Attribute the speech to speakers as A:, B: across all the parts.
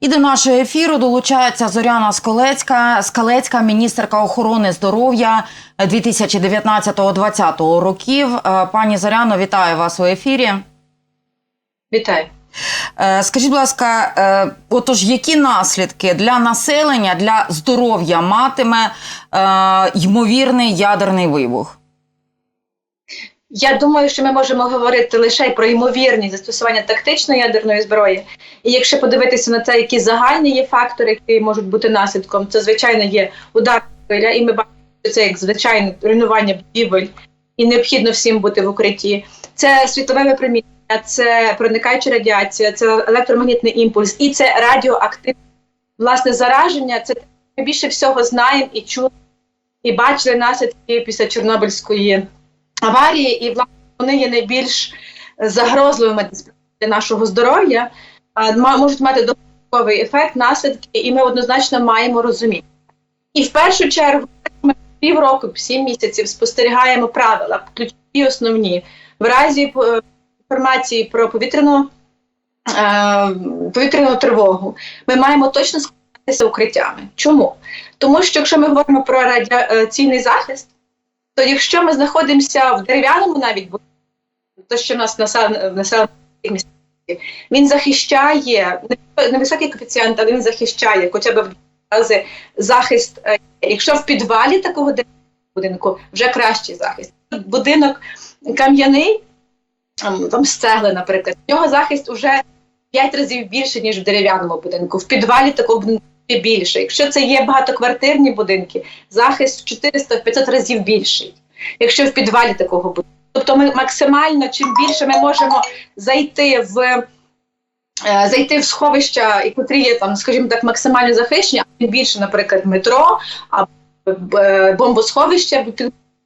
A: І до нашого ефіру долучається Зоряна Скалецька, Скалецька, міністерка охорони здоров'я 2019-2020 років. Е, Пані Зоряно, вітаю вас у ефірі.
B: Вітаю.
A: Е, Скажіть, будь ласка, е, отож, які наслідки для населення, для здоров'я матиме ймовірний ядерний вибух?
B: Я думаю, що ми можемо говорити лише про ймовірність застосування тактичної ядерної зброї. І якщо подивитися на це, які загальні є фактори, які можуть бути наслідком, це звичайно є удар хвиля, і ми бачимо що це як звичайне руйнування будівель, і необхідно всім бути в укритті. Це світлове випромінення, це проникаюча радіація, це електромагнітний імпульс, і це радіоактивне власне зараження. Це ми більше всього знаємо і чули, і бачили наслідки після Чорнобильської аварії, і власне вони є найбільш загрозливими для нашого здоров'я, можуть мати додатковий ефект, наслідки, і ми однозначно маємо розуміти. І в першу чергу ми півроку, сім місяців спостерігаємо правила, ключові основні в разі е, інформації про повітряну, е, повітряну тривогу. Ми маємо точно складатися укриттями. Чому? Тому що якщо ми говоримо про радіаційний захист, то якщо ми знаходимося в дерев'яному навіть то що в нас насел- в населених місцях, він захищає не- невисокий коефіцієнт, але він захищає хоча б в рази захист. е, Якщо в підвалі такого будинку вже кращий захист. Будинок кам'яний, там з цегли, наприклад, в нього захист вже 5 разів більше, ніж в дерев'яному будинку. В підвалі такого будинку більше. Якщо це є багатоквартирні будинки, захист в 400-500 разів більший. Якщо в підвалі такого будинку. Тобто ми максимально, чим більше ми можемо зайти в е, зайти в сховища, і котрі є там, скажімо так, максимально захищені, а тим більше, наприклад, метро або е, бомбосховища,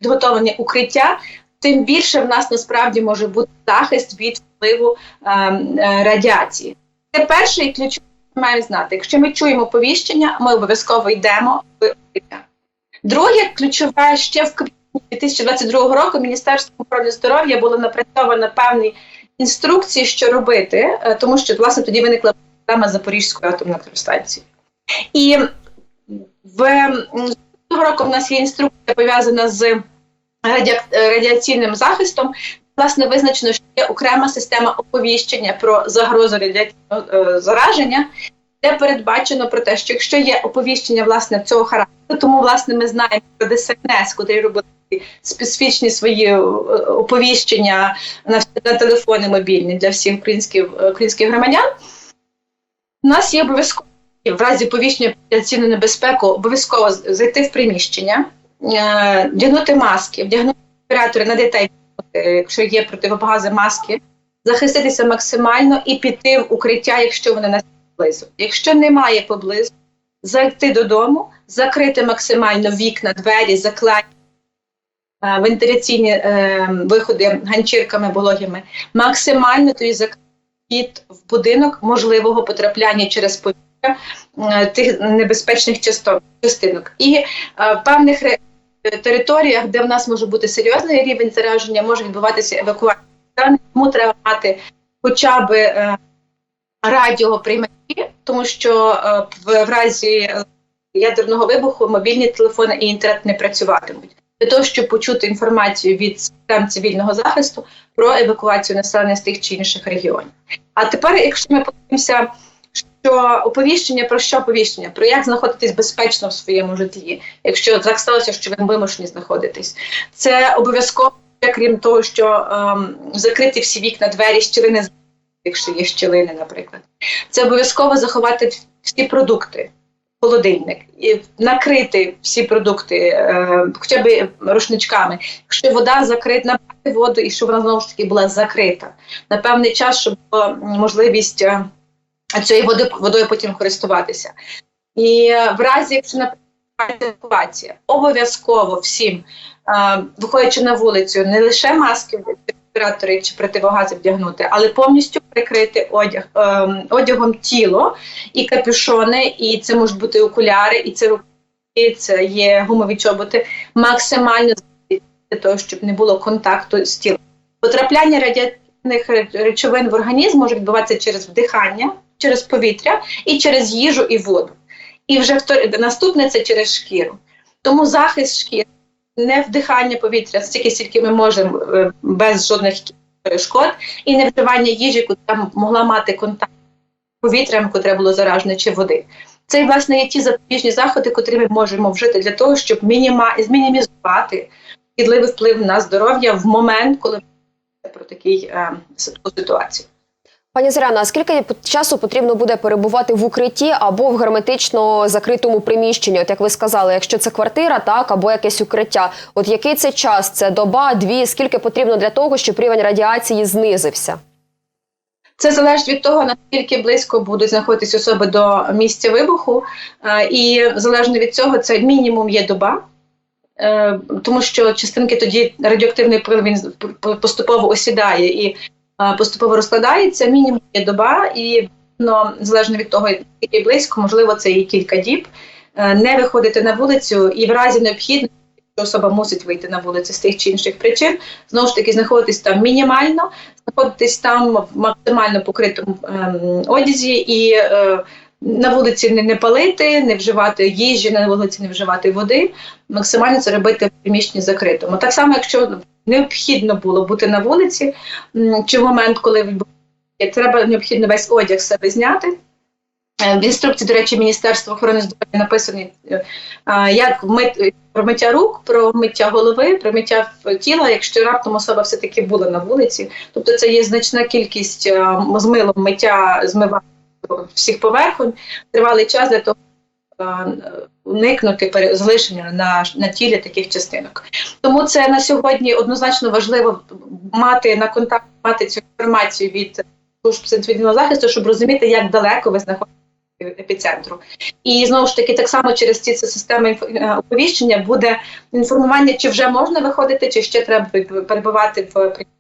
B: підготовлені укриття, тим більше в нас насправді може бути захист від впливу е, е, радіації. Це перший ключовий маємо знати. Якщо ми чуємо повіщення, ми обов'язково йдемо в. Друге, ключове ще в квітні 2022 року Міністерством охорони здоров'я було напрацьовано певні інструкції, що робити, е, тому що власне тоді виникла проблема Запорізької атомної електростанції. І в цього року в нас є інструкція пов'язана з радіаційним захистом. Власне, визначено, що є окрема система оповіщення про загрозу радіаційного е, зараження, де передбачено про те, що якщо є оповіщення власне цього характеру, тому власне ми знаємо про ДСНС, котрі робили специфічні свої е, оповіщення на, на телефони мобільні для всіх українських, е, українських громадян. У нас є обов'язково в разі повіщення про радіаційну небезпеку обов'язково зайти в приміщення, вдягнути маски, вдягнути респіратори на дітей, якщо є противогази маски, захиститися максимально і піти в укриття, якщо вони нас поблизу. Якщо немає поблизу, зайти додому, закрити максимально вікна, двері, заклеїти е, вентиляційні е, виходи ганчірками вологими, максимально тоді закрити вхід в будинок можливого потрапляння через повітря е, тих небезпечних частинок. І е, певних територіях, де в нас може бути серйозний рівень зараження, може відбуватися евакуація. Тому треба мати хоча б е, радіоприймачі, тому що е, в, разі ядерного вибуху мобільні телефони і інтернет не працюватимуть. Для того, щоб почути інформацію від систем цивільного захисту про евакуацію населення з тих чи інших регіонів. А тепер, якщо ми подивимося, що оповіщення про що оповіщення? Про як знаходитись безпечно в своєму житті, якщо так сталося, що ви вимушені знаходитись, це обов'язково, крім того, що ем, закрити всі вікна, двері, щілини, якщо є щілини, наприклад. Це обов'язково заховати всі продукти, холодильник, і накрити всі продукти, е, хоча б рушничками. Якщо вода закрита, набрати воду, і щоб вона знову ж таки була закрита на певний час, щоб була можливість е, цією водою потім користуватися. І е, в разі, якщо евакуація, обов'язково всім, е, виходячи на вулицю, не лише маски респіратори чи противогази вдягнути, але повністю прикрити одяг ем, одягом тіло і капюшони, і це можуть бути окуляри, і це руки, це є гумові чоботи, максимально для того, щоб не було контакту з тілом. Потрапляння радіаційних речовин в організм може відбуватися через вдихання, через повітря і через їжу і воду. І вже наступне це через шкіру. Тому захист шкіри, не вдихання повітря стільки, скільки ми можемо е, без жодних перешкод, і не вживання їжі, яка могла мати контакт з повітрям, котре було заражене, чи води. Це власне є ті запобіжні заходи, котрі ми можемо вжити для того, щоб мініма... змінімізувати шкідливий вплив на здоров'я в момент, коли про такий е, таку ситуацію.
C: Пані Зоряна, а скільки часу потрібно буде перебувати в укритті або в герметично закритому приміщенні? От як ви сказали, якщо це квартира, так або якесь укриття. От який це час? Це доба, дві? Скільки потрібно для того, щоб рівень радіації знизився?
B: Це залежить від того, наскільки близько будуть знаходитися особи до місця вибуху, е, і залежно від цього, це мінімум є доба. Е, Тому що частинки тоді радіоактивний пил він поступово осідає і поступово розкладається. Мінімум є доба, і ну, залежно від того, наскільки близько, можливо, це і кілька діб. Е, Не виходити на вулицю і в разі необхідності, якщо особа мусить вийти на вулицю з тих чи інших причин, знову ж таки знаходитись там мінімально, знаходитись там в максимально покритому ем, одязі і е, на вулиці не, не палити, не вживати їжі, на вулиці не вживати води. Максимально це робити в приміщенні закритому. Так само, якщо необхідно було бути на вулиці, чи в момент, коли треба необхідно весь одяг себе зняти. Е, В інструкції, до речі, Міністерства охорони здоров'я написані, е, як про миття рук, про миття голови, про миття тіла, якщо раптом особа все-таки була на вулиці. Тобто це є значна кількість е, з милом миття, змивання всіх поверхонь, тривалий час для того, уникнути пере- залишення на, на тілі таких частинок. Тому це на сьогодні однозначно важливо мати на контакт, мати цю інформацію від служб цивільного захисту, щоб розуміти, як далеко ви знаходитесь епіцентру. І знову ж таки, так само через ці системи е, оповіщення буде інформування, чи вже можна виходити, чи ще треба перебувати в
A: Е,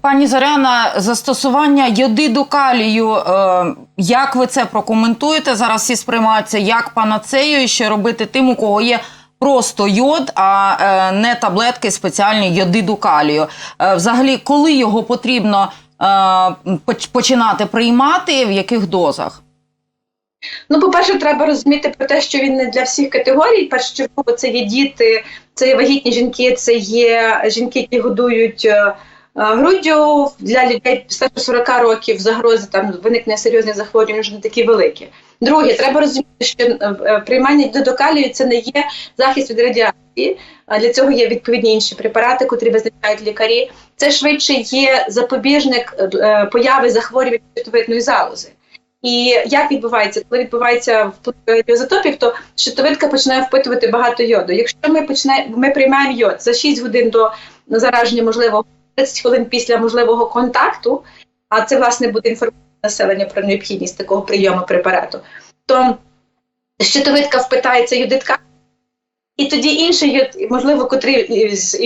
A: Пані Зоряна, застосування йодиду калію, е, як ви це прокоментуєте? Зараз всі сприймаються як панацею, і що робити тим, у кого є просто йод, а е, не таблетки спеціальні йодиду калію. Е, Взагалі, коли його потрібно е, починати приймати, в яких дозах?
B: Ну, по-перше, треба розуміти про те, що він не для всіх категорій. Першочергово це є діти, це є вагітні жінки, це є жінки, які годують е, е, груддю. Для людей старше 40 років загрози там виникнення серйозних захворювань вже не такі великі. Друге, треба розуміти, що е, приймання додокалію це не є захист від радіації. Для цього є відповідні інші препарати, котрі визначають лікарі. Це швидше є запобіжник е, появи захворювань щитовидної залози. І як відбувається, коли відбувається вплив ізотопів, то щитовидка починає впитувати багато йоду. Якщо ми починаємо, ми приймаємо йод за 6 годин до зараження, можливо, 30 хвилин після можливого контакту, а це власне буде інформація населення про необхідність такого прийому препарату, то щитовидка впитається йодитка. І тоді інший можливо, котрий з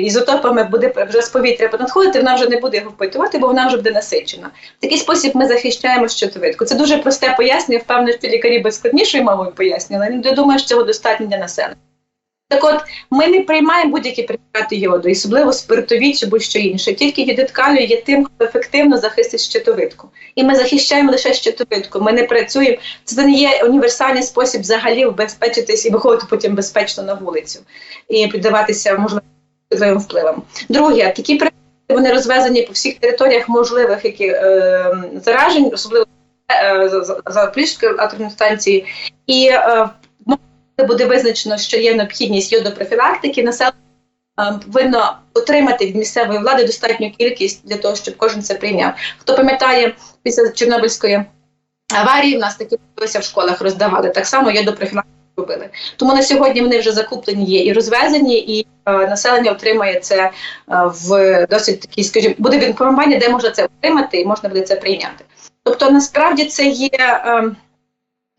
B: ізотопами буде вже з повітря надходити, вона вже не буде його впитувати, бо вона вже буде насичена. В такий спосіб ми захищаємо щитовидку. Це дуже просте пояснення. Впевнений, що лікарі без складнішою мовою пояснювали. Я думаю, що цього достатньо для населення. Так от, ми не приймаємо будь-які препарати йоду, особливо спиртові чи будь-що інше. Тільки йодит калію є тим, хто ефективно захистить щитовидку. І ми захищаємо лише щитовидку. Ми не працюємо. Це не є універсальний спосіб взагалі убезпечитись і виходити потім безпечно на вулицю і піддаватися можливим впливам. Друге, такі препарати вони розвезені по всіх територіях можливих які, е, заражень, особливо е, за- за- Запорізької атомної станції. І е, буде визначено, що є необхідність йодопрофілактики, населення е, повинно отримати від місцевої влади достатню кількість для того, щоб кожен це прийняв. Хто пам'ятає, після Чорнобильської аварії в нас такі в школах роздавали. Так само йодопрофілактику робили. Тому на сьогодні вони вже закуплені є і розвезені, і е, населення отримає це е, в досить такій, скажімо, буде інформування, де можна це отримати, і можна буде це прийняти. Тобто, насправді це є. Е,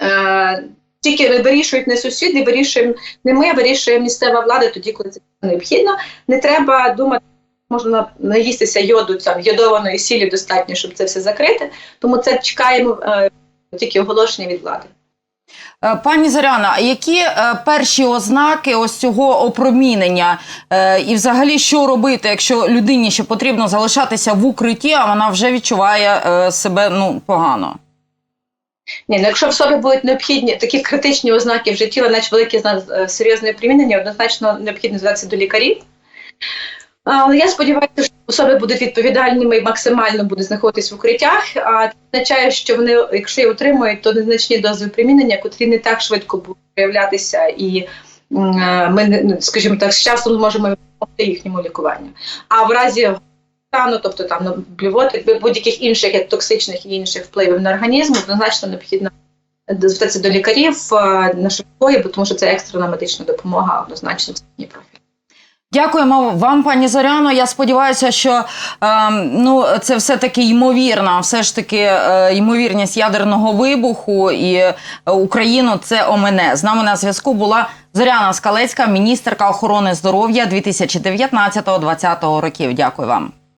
B: е, тільки вирішують не сусіди, вирішуємо не ми, а вирішує місцева влада тоді, коли це необхідно. Не треба думати, можна наїстися йоду, там, йодованої сілі достатньо, щоб це все закрити. Тому це чекаємо е, тільки оголошення від влади.
A: Е, Пані Зоряна, які е, перші ознаки ось цього опромінення? Е, і взагалі, що робити, якщо людині ще потрібно залишатися в укритті, а вона вже відчуває себе ну, погано?
B: Ні, ну якщо в собі будуть необхідні такі критичні ознаки в житті, наче велике зна- е, серйозне примінення, однозначно необхідно звертатися до лікарів. Але я сподіваюся, що особи будуть відповідальними і максимально будуть знаходитись в укриттях. А це означає, що вони, якщо її отримують, то незначні дози примінення, котрі не так швидко будуть проявлятися, і е, ми не- скажімо так, з часом зможемо допомогти їхньому лікуванню. А в разі стану, тобто там ну, блювоти, будь-яких інших як токсичних і інших впливів на організм, однозначно необхідно звертатися до лікарів е, на швидкої, бо тому що це екстрена медична допомога, однозначно це їхній профіль.
A: Дякуємо вам, пані Зоряно. Я сподіваюся, що е, ну, це все-таки ймовірна, все ж таки е, ймовірність ядерного вибуху, і е, Україну це омене. З нами на зв'язку була Зоряна Скалецька, міністерка охорони здоров'я 2019-2020 років. Дякую вам.